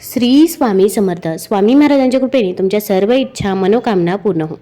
श्री स्वामी समर्थ. स्वामी महाराजांच्या कृपेने तुमच्या सर्व इच्छा मनोकामना पूर्ण हो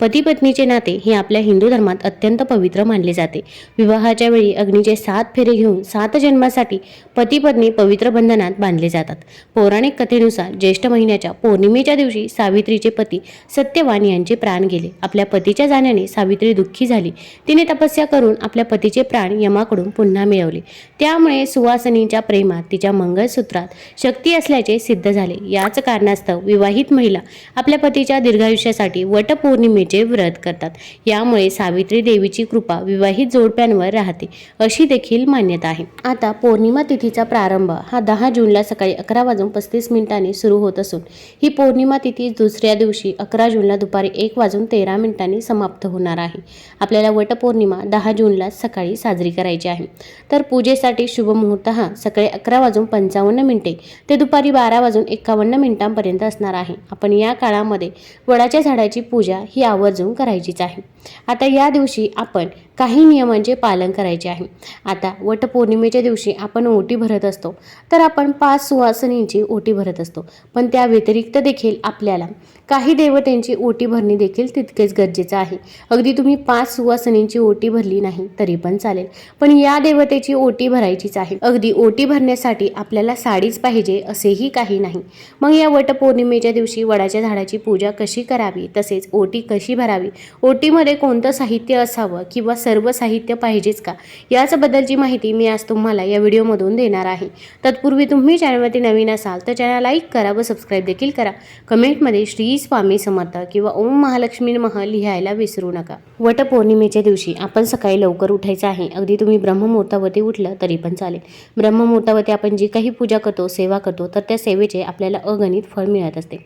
पती पत्नीचे नाते हे आपल्या हिंदू धर्मात अत्यंत पवित्र मानले जाते. विवाहाच्या वेळी अग्नीचे सात फेरे घेऊन सात जन्मासाठी पती पत्नी पवित्र बंधनात बांधले जातात. पौराणिक कथेनुसार ज्येष्ठ महिन्याच्या पौर्णिमेच्या दिवशी सावित्रीचे पती सत्यवान यांचे प्राण गेले. आपल्या पतीच्या जाण्याने सावित्री दुःखी झाली. तिने तपस्या करून आपल्या पतीचे प्राण यमाकडून पुन्हा मिळवले. त्यामुळे सुवासनीच्या प्रेमात तिच्या मंगळसूत्रात शक्ती असल्याचे सिद्ध झाले. याच कारणास्तव विवाहित महिला आपल्या पतीच्या दीर्घायुष्यासाठी वटपौर्णिमेचे व्रत करतात. यामुळे सावित्री देवीची कृपा विवाहित जोडप्यांवर राहते अशी देखील मान्यता आहे. आता पौर्णिमा तिथीचा प्रारंभ हा दहा जूनला सकाळी अकरा वाजून पस्तीस मिनिटांनी सुरू होत असून ही पौर्णिमा तिथी दुसऱ्या दिवशी अकरा जूनला दुपारी एक वाजून तेरा मिनिटांनी समाप्त होणार आहे. आपल्याला वटपौर्णिमा दहा जूनला सकाळी साजरी करायची आहे. तर पूजेसाठी शुभ मुहूर्त हा सकाळी अकरा वाजून पंचावन्न मिनिटे ते दुपारी बारा वाजून एकावन्न मिनिटांपर्यंत असणार आहे. आपण या काळामध्ये वडाच्या झाडाची पूजा ही आवर्जून करायचीच आहे. आता या दिवशी आपण काही नियमांचे पालन करायचे आहे. आता वटपौर्णिमेच्या दिवशी आपण ओटी भरत असतो तर आपण पाच सुवासनींची ओटी भरत असतो. पण त्या व्यतिरिक्त देखील आपल्याला काही देवतेंची ओटी भरणे देखील तितकेच गरजेचं आहे. अगदी तुम्ही पाच सुवासनींची ओटी भरली नाही तरी पण चालेल. पण या देवतेची ओटी भरायचीच आहे. अगदी ओटी भरण्यासाठी आपल्याला साडीच पाहिजे असेही काही नाही. मग या वटपौर्णिमेच्या दिवशी वडाच्या झाडाची पूजा कशी करावी तसेच ओटी कशी भरावी? ओटीमध्ये कोणतं साहित्य असावं किंवा सर्व साहित्य पाहिजेच का? याचबद्दलची माहिती मी आज तुम्हाला या व्हिडिओमधून देणार आहे. तत्पूर्वी तुम्ही चॅनलवरती नवीन असाल तर चॅनल लाईक करा व सबस्क्राईब देखील करा. कमेंटमध्ये श्री स्वामी समर्थ किंवा ओम महालक्ष्मी मह लिहायला विसरू नका. वटपौर्णिमेच्या दिवशी आपण सकाळी लवकर उठायचं आहे. अगदी तुम्ही ब्रह्ममुहूर्तावरती उठलं तरी पण चालेल. ब्रह्ममुहूर्तावरती आपण जी काही पूजा करतो सेवा करतो तर त्या सेवेचे आपल्याला अगणित फळ मिळत असते.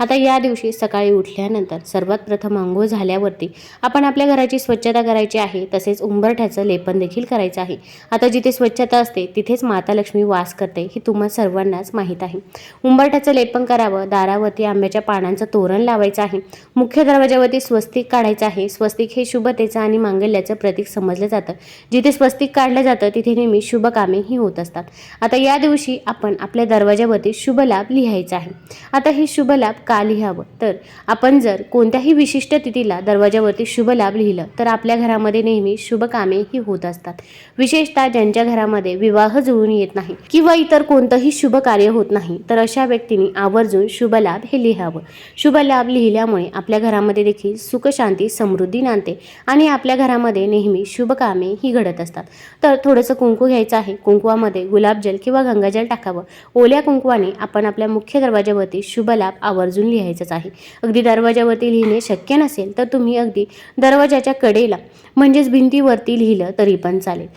आता या दिवशी सकाळी उठल्यानंतर सर्वात प्रथम आंघोळ झाल्यावरती आपण आपल्या घराची स्वच्छता करायची आहे. तसेच उंबरठ्याचं लेपन देखील करायचं आहे. आता जिथे स्वच्छता असते तिथेच माता लक्ष्मी वास करते हे तुम्हा सर्वांनाच माहीत आहे. उंबरठ्याचं लेपन करावं दारावरती आंब्याच्या पानांचं तोरण लावायचं आहे. मुख्य दरवाजावरती स्वस्तिक काढायचं आहे. स्वस्तिक हे शुभतेचं आणि मांगल्याचं प्रतीक समजलं जातं. जिथे स्वस्तिक काढलं जातं तिथे नेहमी शुभ कामे ही होत असतात. आता या दिवशी आपण आपल्या दरवाजावरती शुभ लाभ लिहायचा आहे. आता हे शुभ लाभ का लिहावं? तर आपण जर कोणत्याही विशिष्ट तिथीला दरवाजावरती शुभ लाभ लिहिलं तर आपल्या घरामध्ये नेहमी शुभ कामे ही होत असतात. विशेषतः ज्यांच्या घरामध्ये विवाह जुळून येत नाही किंवा इतर कोणतंही शुभ कार्य होत नाही तर अशा व्यक्तींनी आवर्जून शुभ लाभ हे लिहावं. शुभ लाभ लिहिल्यामुळे आपल्या घरामध्ये देखील सुख शांती समृद्धी नांदते आणि आपल्या घरामध्ये नेहमी शुभ कामे ही घडत असतात. तर थोडंसं कुंकू घ्यायचं आहे. कुंकुवामध्ये गुलाबजल किंवा गंगाजल टाकावं. ओल्या कुंकवाने आपण आपल्या मुख्य दरवाजावरती शुभ लाभ आवर्जून लिहायचाच आहे. अगदी दरवाजावरती लिहिणे शक्य नसेल तर तुम्ही अगदी दरवाजाच्या कडेला म्हणजेच भिंतीवरती लिहिलं तरी पण चालेल.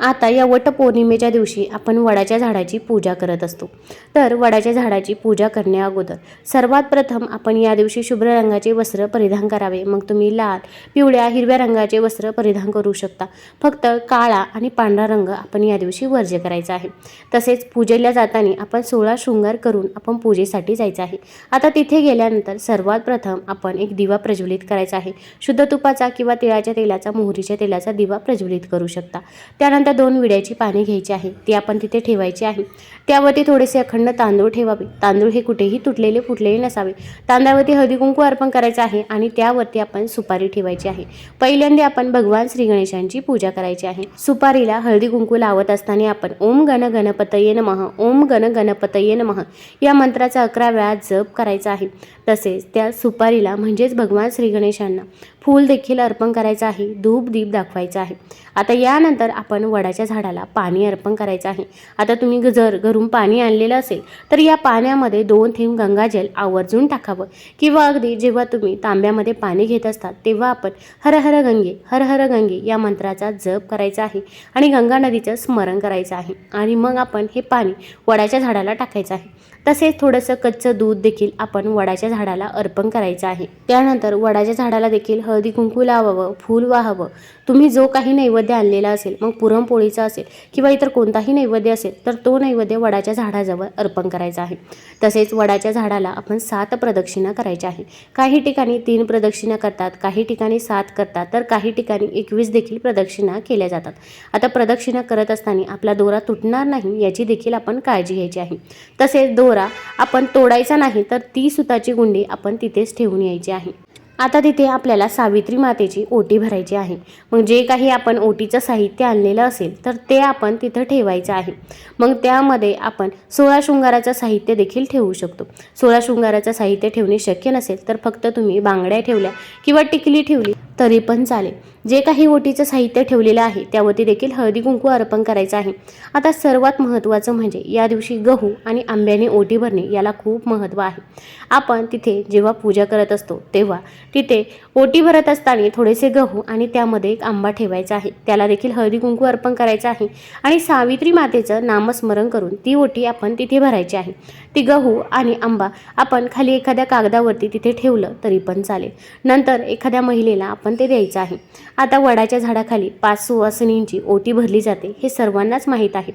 आता या वटपौर्णिमेच्या दिवशी आपण वडाच्या झाडाची पूजा करत असतो. तर वडाच्या झाडाची पूजा करण्याअगोदर सर्वात प्रथम आपण या दिवशी शुभ्र रंगाचे वस्त्र परिधान करावे. मग तुम्ही लाल पिवळ्या हिरव्या रंगाचे वस्त्र परिधान करू शकता. फक्त काळा आणि पांढरा रंग आपण या दिवशी वर्ज्य करायचा आहे. तसेच पूजेला जाताना आपण सोळा शृंगार करून आपण पूजेसाठी जायचं आहे. आता तिथे गेल्यानंतर सर्वात प्रथम आपण एक दिवा प्रज्वलित करायचा आहे. शुद्ध तुपाचा किंवा तिळाच्या तेलाचा मोहरीच्या तेलाचा दिवा प्रज्वलित करू शकता. त्यानंतर दोन विड्याची पाने घ्यायची आहे ती आपण तिथे ठेवायची आहे. त्यावरती थोडेसे अखंड तांदूळ ठेवावे. तांदूळ हे कुठेही तुटलेले फुटलेले नसावे. तांदळावरती हळदी कुंकू अर्पण करायचं आहे आणि त्यावरती आपण सुपारी ठेवायची आहे. पहिल्यांदा आपण भगवान श्री गणेशांची पूजा करायची आहे. सुपारीला हळदी कुंकू लावत असताना आपण ओम गण गणपतये नमः ओम गण गणपतये नमः या मंत्राचा अकरा वेळा जप करायचा आहे. तसेच त्या सुपारीला म्हणजेच भगवान श्री गणेशांना फूल देखील अर्पण करायचं आहे धूप दीप दाखवायचा आहे. आता यानंतर आपण वडाच्या झाडाला पाणी अर्पण करायचं आहे. आता तुम्ही जर घरून पाणी आणलेलं असेल तर या पाण्यामध्ये दोन थेंब गंगाजल आवर्जून टाकावं. किंवा अगदी जेव्हा तुम्ही तांब्यामध्ये पाणी घेत असतात तेव्हा आपण हर हर गंगे हर हर गंगे या मंत्राचा जप करायचा आहे आणि गंगा नदीचं स्मरण करायचं आहे. आणि मग आपण हे पाणी वडाच्या झाडाला टाकायचं आहे. तसेच थोडंसं कच्चं दूध देखील आपण वडाच्या झाडाला अर्पण करायचं आहे. त्यानंतर वडाच्या झाडाला देखील हळदी कुंकू लावावं फूल वाहावं. तुम्ही जो काही नैवेद्य आणलेला असेल मग पुरणपोळीचा असेल किंवा इतर कोणताही नैवेद्य असेल तर तो नैवेद्य वडाच्या झाडाजवळ अर्पण करायचा आहे. तसेच वडाच्या झाडाला आपण सात प्रदक्षिणा करायच्या आहे. काही ठिकाणी तीन प्रदक्षिणा करतात काही ठिकाणी सात करतात तर काही ठिकाणी एकवीस देखील प्रदक्षिणा केल्या जातात. आता प्रदक्षिणा करत असताना आपला दोरा तुटणार नाही याची देखील आपण काळजी घ्यायची आहे. तसेच दोरा आपण तोडायचा नाही तर ती सुताची कुंडी आपण तिथेच ठेवून यायची आहे. आता तिथे आपल्याला सावित्री मातेची ओटी भरायची आहे. मग जे काही आपण ओटीचं साहित्य आणलेलं असेल तर ते आपण तिथं ठेवायचं आहे. मग त्यामध्ये आपण सोळा शृंगाराचं साहित्य देखील ठेवू शकतो. सोळा शृंगाराचं साहित्य ठेवणे शक्य नसेल तर फक्त तुम्ही बांगड्या ठेवल्या किंवा टिकली ठेवली. तरी पण चालेल. जे काही ओटीचं साहित्य ठेवलेलं आहे त्यावरती देखील हळदी कुंकू अर्पण करायचं आहे. आता सर्वात महत्त्वाचं म्हणजे या दिवशी गहू आणि आंब्याने ओटी भरणे याला खूप महत्त्व आहे. आपण तिथे जेव्हा पूजा करत असतो तेव्हा तिथे ओटी भरत असताना थोडेसे गहू आणि त्यामध्ये एक आंबा ठेवायचा आहे. त्याला देखील हळदी कुंकू अर्पण करायचं आहे आणि सावित्री मातेचं नामस्मरण करून ती ओटी आपण तिथे भरायची आहे. ती गहू आणि आंबा आपण खाली एखाद्या कागदावरती तिथे ठेवलं तरी पण चालेल. नंतर एखाद्या महिलेला आपण ते द्यायचं आहे. आता वडाच्या झाडाखाली पाच सुवासिनींची ओटी भरली जाते हे सर्वांनाच माहीत आहे.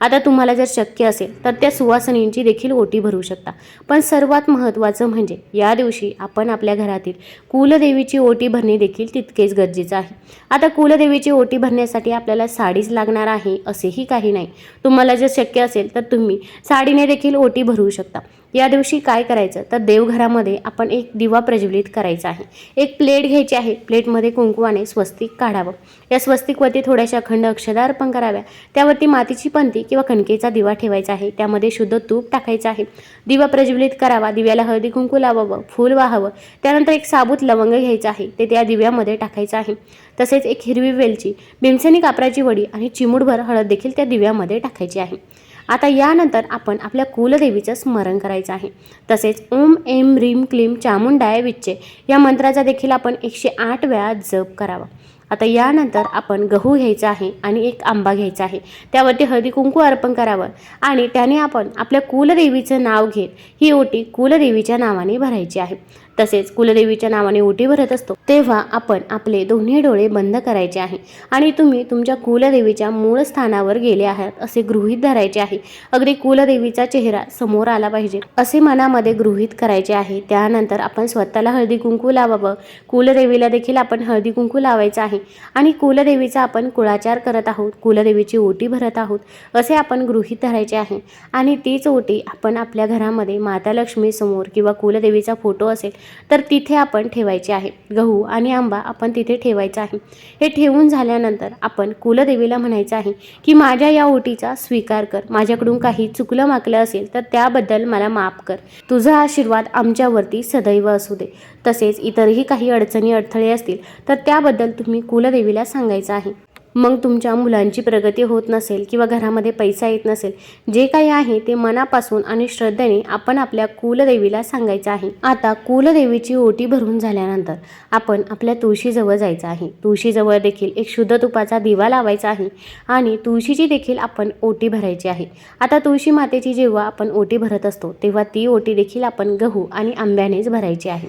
आता तुम्हाला जर शक्य असेल तर त्या सुवासिनींची देखील ओटी भरू शकता. पण सर्वात महत्त्वाचं म्हणजे या दिवशी आपण आपल्या घरातील कुलदेवीची ओटी भरणे देखील तितकेच गरजेचं आहे. आता कुलदेवीची ओटी भरण्यासाठी आपल्याला साडीच लागणार आहे असेही काही नाही. तुम्हाला जर शक्य असेल तर तुम्ही साडीने देखील ओटी भरू शकता. या दिवशी काय करायचं? तर देवघरामध्ये आपण एक दिवा प्रज्वलित करायचा आहे. एक प्लेट घ्यायची आहे. प्लेटमध्ये कुंकवाने स्वस्तिक काढावं. या स्वस्तिकवरती थोड्याशा अखंड अक्षदा अर्पण कराव्या. त्यावरती मातीची पंती किंवा कणकेचा दिवा ठेवायचा आहे. त्यामध्ये शुद्ध तूप टाकायचं आहे. दिवा प्रज्वलित करावा. दिव्याला हळदी कुंकू लावावं. फूल वाहावं. त्यानंतर एक साबूत लवंग घ्यायचं आहे. ते त्या दिव्यामध्ये टाकायचं आहे. तसेच एक हिरवी वेलची भीमसेनी कापराची वडी आणि चिमूटभर हळद देखील त्या दिव्यामध्ये टाकायची आहे. आता यानंतर आपण आपल्या कुलदेवीचं स्मरण करायचं आहे. तसेच ओम एम रीम क्लीम चामुंडाय विच्चे या मंत्राचा देखील आपण एकशे आठ वेळा जप करावा. आता यानंतर आपण गहू घ्यायचा आहे आणि एक आंबा घ्यायचा आहे. त्यावरती हळदी कुंकू अर्पण करावं आणि त्याने आपण आपल्या कुलदेवीचं नाव घेत ही ओटी कुलदेवीच्या नावाने भरायची आहे. तसेच कुलदेवीच्या नावाने ओटी भरत असतो तेव्हा आपण आपले दोन्ही डोळे बंद करायचे आहे. आणि तुम्ही तुमच्या कुलदेवीच्या मूळ स्थानावर गेले आहात असे गृहीत धरायचे आहे. अगदी कुलदेवीचा चेहरा समोर आला पाहिजे. असे मनामध्ये गृहीत करायचे आहे. त्यानंतर आपण स्वतःला हळदी कुंकू लावावं. कुलदेवीला देखील आपण हळदी कुंकू लावायचं आहे. आणि कुलदेवीचा आपण कुळाचार करत आहोत. कुलदेवीची ओटी भरत आहोत असे आपण गृहीत धरायचे आहे. आणि तीच ओटी आपण आपल्या घरामध्ये माता लक्ष्मी समोर किंवा कुलदेवीचा फोटो असेल तर तिथे आपण ठेवायचे आहे. गहू आणि आंबा आपण तिथे ठेवायचा आहे. हे ठेवून झाल्यानंतर आपण कुलदेवीला म्हणायचं आहे की माझ्या या ओटीचा स्वीकार कर. माझ्याकडून काही चुकलं माकलं असेल तर त्याबद्दल मला माफ कर. तुझा आशीर्वाद आमच्यावरती सदैव असू दे. तसेच इतरही काही अडचणी अडथळे असतील तर त्याबद्दल तुम्ही कुलदेवीला सांगायचं आहे. मग तुमच्या मुलांची प्रगती होत नसेल किंवा घरामध्ये पैसा येत नसेल जे काही आहे ते मनापासून आणि श्रद्धेने आपण आपल्या कुलदेवीला सांगायचं आहे. आता कुलदेवीची ओटी भरून झाल्यानंतर आपण आपल्या तुळशीजवळ जायचं आहे. तुळशीजवळ देखील एक शुद्ध तुपाचा दिवा लावायचा आहे आणि तुळशीची देखील आपण ओटी भरायची आहे. आता तुळशी मातेची जेव्हा आपण ओटी भरत असतो तेव्हा ती ओटी देखील आपण गहू आणि आंब्यानेच भरायची आहे.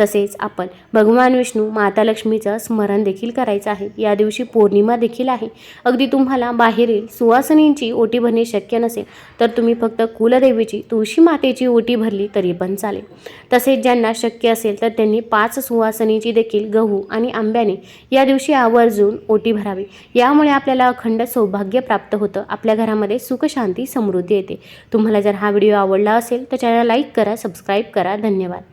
तसेच आपण भगवान विष्णू माता लक्ष्मीचं स्मरण देखील करायचं आहे. या दिवशी पौर्णिमा देखील आहे. अगदी तुम्हाला बाहेरील सुवासनींची ओटी भरणे शक्य नसेल तर तुम्ही फक्त कुलदेवीची तुळशी मातेची ओटी भरली तरी पण चालेल. तसेच ज्यांना शक्य असेल तर त्यांनी पाच सुवासनीची देखील गहू आणि आंब्याने या दिवशी आवर्जून ओटी भरावी. यामुळे आपल्याला अखंड सौभाग्य प्राप्त होतं. आपल्या घरामध्ये सुखशांती समृद्धी येते. तुम्हाला जर हा व्हिडिओ आवडला असेल तर चॅनल लाईक करा सबस्क्राईब करा. धन्यवाद.